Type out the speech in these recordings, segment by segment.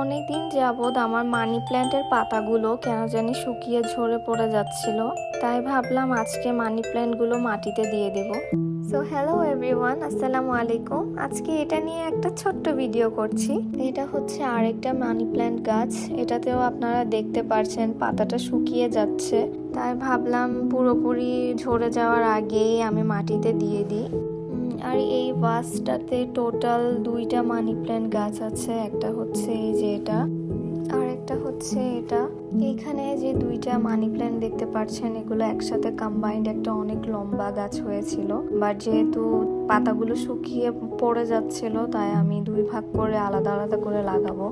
অনেকদিন যাবৎ আমার মানি প্ল্যান্টের পাতাগুলো কেন জানি শুকিয়ে ঝরে পড়ে যাচ্ছিল। তাই ভাবলাম আজকে মানি প্ল্যান্টগুলো মাটিতে দিয়ে দেব। সো হ্যালো এভরিওয়ান আসসালামু আলাইকুম। আজকে এটা নিয়ে একটা ছোট্ট ভিডিও করছি। এটা হচ্ছে আরেকটা মানি প্ল্যান্ট গাছ। এটাতেও আপনারা দেখতে পারছেন পাতাটা শুকিয়ে যাচ্ছে। তাই ভাবলাম পুরোপুরি ঝরে যাওয়ার আগেই আমি মাটিতে দিয়ে দিই। আর এই বাসটাতে টোটাল দুইটা মানি প্ল্যান্ট গাছ আছে, একটা হচ্ছে এই যে এটা আর একটা হচ্ছে এটা। এখানে যে দুইটা মানি প্ল্যান্ট দেখতে পাচ্ছেন, এগুলো একসাথে কম্বাইন্ড একটা অনেক লম্বা গাছ হয়েছিল। বাট যেহেতু পাতাগুলো শুকিয়ে পড়ে যাচ্ছিল, তাই আমি দুই ভাগ করে আলাদা আলাদা করে লাগাবো।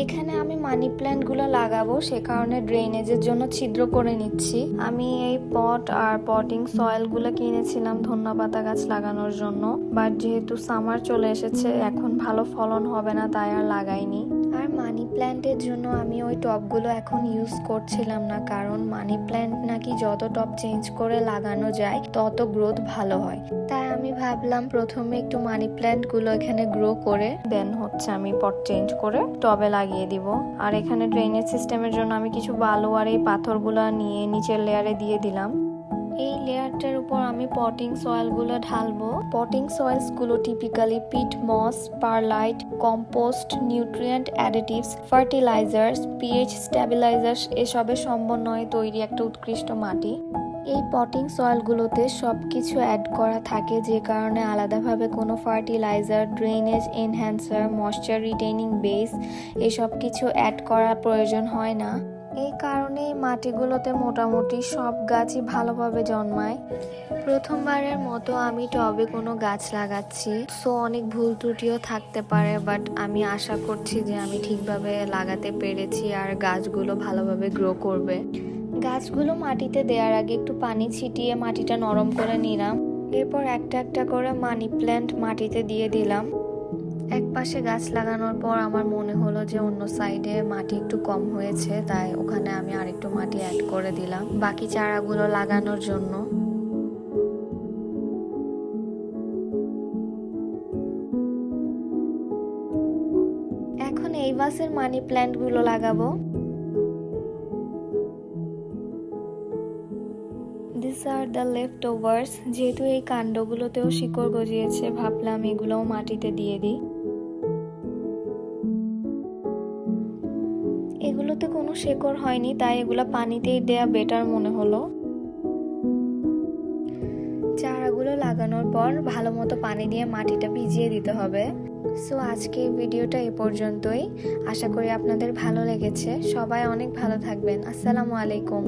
এখানে আমি মানি প্ল্যান্টগুলো লাগাবো, সে কারণে ড্রেনেজের জন্য ছিদ্র করে নিচ্ছি। আমি এই পট আর পটিং সয়েলগুলো কিনেছিলাম ধন্যা পাতা গাছ লাগানোর জন্য। বাট যেহেতু সামার চলে এসেছে, এখন ভালো ফলন হবে না, তাই আর লাগাইনি। আর মানি প্ল্যান্টের জন্য আমি ওই টবগুলো এখন ইউজ করছিলাম না, কারণ মানি প্ল্যান্ট নাকি যত টব চেঞ্জ করে লাগানো যায়, তত গ্রোথ ভালো হয়। তাই আমি ভাবলাম প্রথমে একটু মানি প্ল্যান্টগুলো এখানে গ্রো করে দেন হচ্ছে আমি পট চেঞ্জ করে টবে লাগিয়ে দিব। আর এখানে ড্রেনেজ সিস্টেমের জন্য আমি কিছু বালু আর এই পাথরগুলো নিয়ে নিচের লেয়ারে দিয়ে দিলাম। এই লেয়ারটার উপর আমি পটিং সয়েলগুলো ঢালবো। Potting সয়েলসগুলো typically peat moss perlite compost nutrient additives fertilisers pH stabilisers এসবের সমন্বয়ে তৈরি একটা উৎকৃষ্ট মাটি। এই পটিং সয়েলগুলোতে সব কিছু অ্যাড করা থাকে যে কারণে আলাদাভাবে কোনো fertiliser drainage enhancer moisture retaining base এসব কিছু অ্যাড করার প্রয়োজন হয় না। এই কারণে মাটিগুলোতে মোটামুটি সব গাছই ভালোভাবে জন্মায়। প্রথমবারের মতো আমি টবে কোনো গাছ লাগাচ্ছি। সো অনেক ভুল ত্রুটিও থাকতে পারে বাট আমি আশা করছি যে আমি ঠিকভাবে লাগাতে পেরেছি আর গাছগুলো ভালোভাবে গ্রো করবে। গাছগুলো মাটিতে দেওয়ার আগে একটু পানি ছিটিয়ে মাটিটা নরম করে নিলাম। এরপর একটা একটা করে মানি প্ল্যান্ট মাটিতে দিয়ে দিলাম। এক পাশে গাছ লাগানোর পর আমার মনে হলো যে অন্য সাইডে মাটি একটু কম হয়েছে, তাই ওখানে আমি আরেকটু মাটি অ্যাড করে দিলাম। বাকি চারাগুলো লাগানোর জন্য। এখন এই বাসের মানি প্ল্যান্টগুলো লাগাবো। আর দ্য লেফট ওভার্স যেহেতু এই কাণ্ডগুলোতেও শিকড় গজিয়েছে, ভাবলাম এগুলোও মাটিতে দিয়ে দিই। এগুলোতে কোনো শেকড় হয়নি, তাই এগুলো পানিতেই দেয়া বেটার মনে হলো। চারাগুলো লাগানোর পর ভালো মতো পানি দিয়ে মাটিটা ভিজিয়ে দিতে হবে। সো আজকে ভিডিওটা এ পর্যন্তই। আশা করি আপনাদের ভালো লেগেছে। সবাই অনেক ভালো থাকবেন। আসসালামু আলাইকুম।